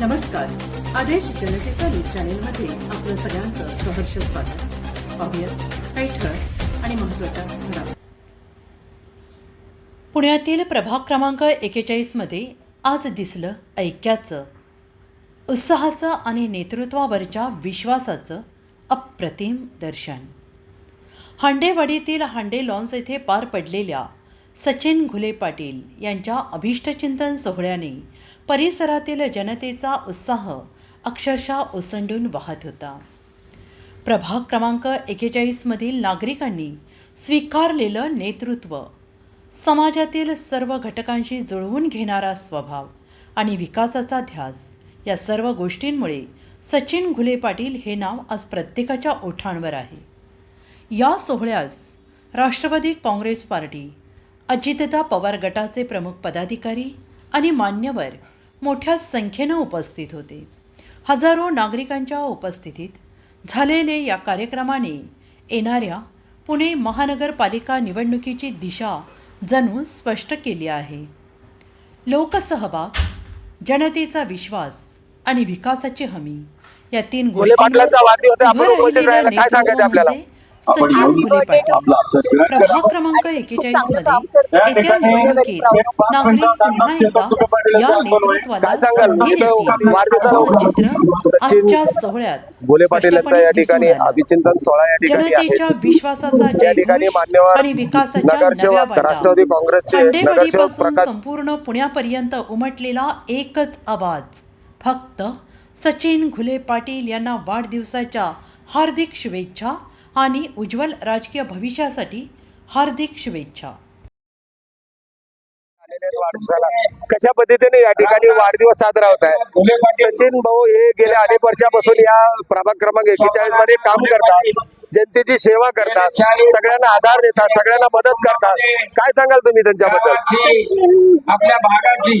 नमस्कार. आदेश जनतेचा न्यूज चॅनेलमध्ये आपलं सगळ्यांचं सहर्ष स्वागत. पाहूयात काही ठळक आणि महत्त्वाच्या घडामोडी. पुण्यातील प्रभाग क्रमांक एकेचाळीसमध्ये आज दिसलं ऐक्याचं उत्साहाचं आणि नेतृत्वावरच्या विश्वासाचं अप्रतिम दर्शन. हांडेवाडीतील हांडे लॉन्स येथे पार पडलेल्या सचिन घुले पाटील यांच्या अभिष्टचिंतन सोहळ्याने परिसरातील जनतेचा उत्साह अक्षरशः ओसंडून वाहत होता. प्रभाग क्रमांक एकेचाळीसमधील नागरिकांनी स्वीकारलेलं नेतृत्व समाजातील सर्व घटकांशी जुळवून घेणारा स्वभाव आणि विकासाचा ध्यास या सर्व गोष्टींमुळे सचिन घुले पाटील हे नाव आज प्रत्येकाच्या ओठांवर आहे. या सोहळ्यास राष्ट्रवादी काँग्रेस पार्टी अजितदा पवार गटाचे प्रमुख पदाधिकारी आणि मान्यवर मोठ्या संख्येनं उपस्थित होते हजारो नागरिकांच्या उपस्थितीत झालेले या कार्यक्रमाने येणाऱ्या पुणे महानगरपालिका निवडणुकीची दिशा जणू स्पष्ट केली आहे लोकसहभाग जनतेचा विश्वास आणि विकासाची हमी या तीन आहे. आपण प्रभाग क्रमांक एकेचाळीसमध्ये येत्या निवडणुकीत नागरिक पुन्हा एकदा या नेतृत्वाला काय सांगाल? संधी इथं देतील. वाढदिवसाला असं चित्र सचिन आजच्या सोहळ्यात घुले पाटील यांचा या ठिकाणी. अभिचिंतन सोहळा या ठिकाणी जनतेच्या विश्वासाचा या ठिकाणी मान्यवर आणि विकासाच्या नव्या नगरसेवक वाटा. राष्ट्रवादी काँग्रेसचे नगरसेवक अंडेवाडीपासून प्रकाश संपूर्ण पुण्यापर्यंत उमटलेला एकच आवाज. फक्त सचिन घुले पाटील यांना वाढदिवसाच्या हार्दिक शुभेच्छा. आणि उज्ज्वल राजकीय भविष्यासाठी हार्दिक शुभेच्छा. आलेले आहेत वाढदिवसाला कशा पद्धतीने या ठिकाणी वाढदिवस साजरा होत आहे? सचिन भाऊ हे गेल्या अनेक वर्षापासून या प्रभाग क्रमांक एकेचाळीसमध्ये काम करतात. जनतेची सेवा करतात. सगळ्यांना आधार देतात. सगळ्यांना मदत करतात. काय सांगाल तुम्ही त्यांच्याबद्दल? आपल्या भागाची.